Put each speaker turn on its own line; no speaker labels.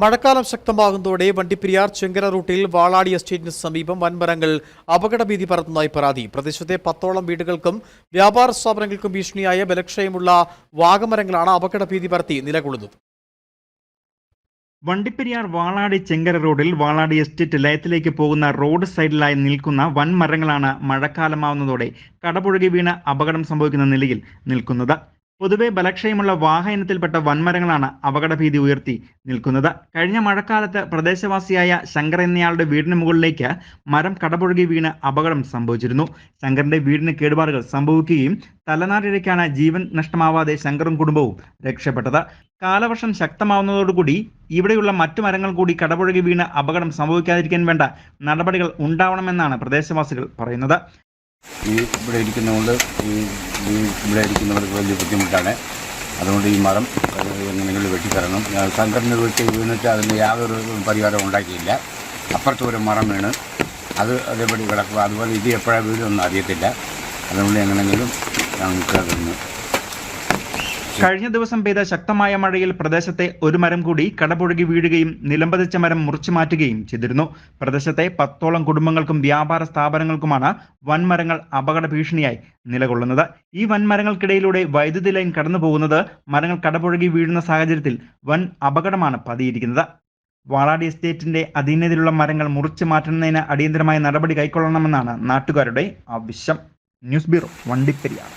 മഴക്കാലം ശക്തമാകുന്നതോടെ വണ്ടിപ്പെരിയാർ ചെങ്കര റൂട്ടിൽ വാളാടി എസ്റ്റേറ്റിന് സമീപം വൻമരങ്ങൾ അപകടഭീതി പരത്തുന്നതായി പരാതി. പ്രദേശത്തെ പത്തോളം വീടുകൾക്കും വ്യാപാര സ്ഥാപനങ്ങൾക്കും ഭീഷണിയായ ബലക്ഷയമുള്ള വാഗമരങ്ങളാണ് അപകടഭീതി പരത്തി നിലകൊള്ളുന്നത്.
വണ്ടിപ്പെരിയാർ വാളാടി ചെങ്കര റോഡിൽ വാളാടി എസ്റ്റേറ്റ് ലയത്തിലേക്ക് പോകുന്ന റോഡ് സൈഡിലായി നിൽക്കുന്ന വൻ മരങ്ങളാണ് മഴക്കാലമാവുന്നതോടെ കടപുഴകി വീണ് അപകടം സംഭവിക്കുന്ന നിലയിൽ നിൽക്കുന്നത്. പൊതുവെ ബലക്ഷയമുള്ള വാഹനത്തിൽപ്പെട്ട വൻമരങ്ങളാണ് അപകടഭീതി ഉയർത്തി നിൽക്കുന്നത്. കഴിഞ്ഞ മഴക്കാലത്ത് പ്രദേശവാസിയായ ശങ്കർ എന്നയാളുടെ വീടിന് മുകളിലേക്ക് മരം കടപുഴകി വീണ് അപകടം സംഭവിച്ചിരുന്നു. ശങ്കറിന്റെ വീടിന് കേടുപാടുകൾ സംഭവിക്കുകയും തലനാരിഴയ്ക്കാണ് ജീവൻ നഷ്ടമാവാതെ ശങ്കറും കുടുംബവും രക്ഷപ്പെട്ടത്. കാലവർഷം ശക്തമാവുന്നതോടുകൂടി ഇവിടെയുള്ള മറ്റു മരങ്ങൾ കൂടി കടപുഴകി വീണ് അപകടം സംഭവിക്കാതിരിക്കാൻ വേണ്ട നടപടികൾ ഉണ്ടാവണമെന്നാണ് പ്രദേശവാസികൾ പറയുന്നത്.
ഈ ഇവിടെ ഇരിക്കുന്നതുകൊണ്ട് ഈ ഈ ഇവിടെ ഇരിക്കുന്നവർക്ക് വലിയ ബുദ്ധിമുട്ടാണ്. അതുകൊണ്ട് ഈ മരം എങ്ങനെയെങ്കിലും വെട്ടിത്തരണം. ഞാൻ വെട്ടി വീണിട്ട് അതിന് യാതൊരു പരിഹാരം ഉണ്ടാക്കിയില്ല. അപ്പുറത്ത് ഒരു മരം വീണ് അത് അതേപടി കിടക്കുക. അതുപോലെ ഇത് എപ്പോഴാണ് വീടൊന്നും അറിയത്തില്ല. അതുകൊണ്ട് എങ്ങനെയെങ്കിലും ഞങ്ങൾക്ക് അതൊന്ന്
കഴിഞ്ഞ ദിവസം പെയ്ത ശക്തമായ മഴയിൽ പ്രദേശത്തെ ഒരു മരം കൂടി കടപുഴകി വീഴുകയും നിലംപതിച്ച മരം മുറിച്ചു മാറ്റുകയും ചെയ്തിരുന്നു. പ്രദേശത്തെ പത്തോളം കുടുംബങ്ങൾക്കും വ്യാപാര സ്ഥാപനങ്ങൾക്കുമാണ് വൻമരങ്ങൾ അപകട ഭീഷണിയായി നിലകൊള്ളുന്നത്. ഈ വൻമരങ്ങൾക്കിടയിലൂടെ വൈദ്യുതി ലൈൻ കടന്നു പോകുന്നത് മരങ്ങൾ കടപുഴകി വീഴുന്ന സാഹചര്യത്തിൽ വൻ അപകടമാണ് പതിയിരിക്കുന്നത്. വാളാടി എസ്റ്റേറ്റിന്റെ അധീനതയിലുള്ള മരങ്ങൾ മുറിച്ചു മാറ്റുന്നതിന് അടിയന്തരമായ നടപടി കൈക്കൊള്ളണമെന്നാണ് നാട്ടുകാരുടെ ആവശ്യം. News bureau Vandiperiyar.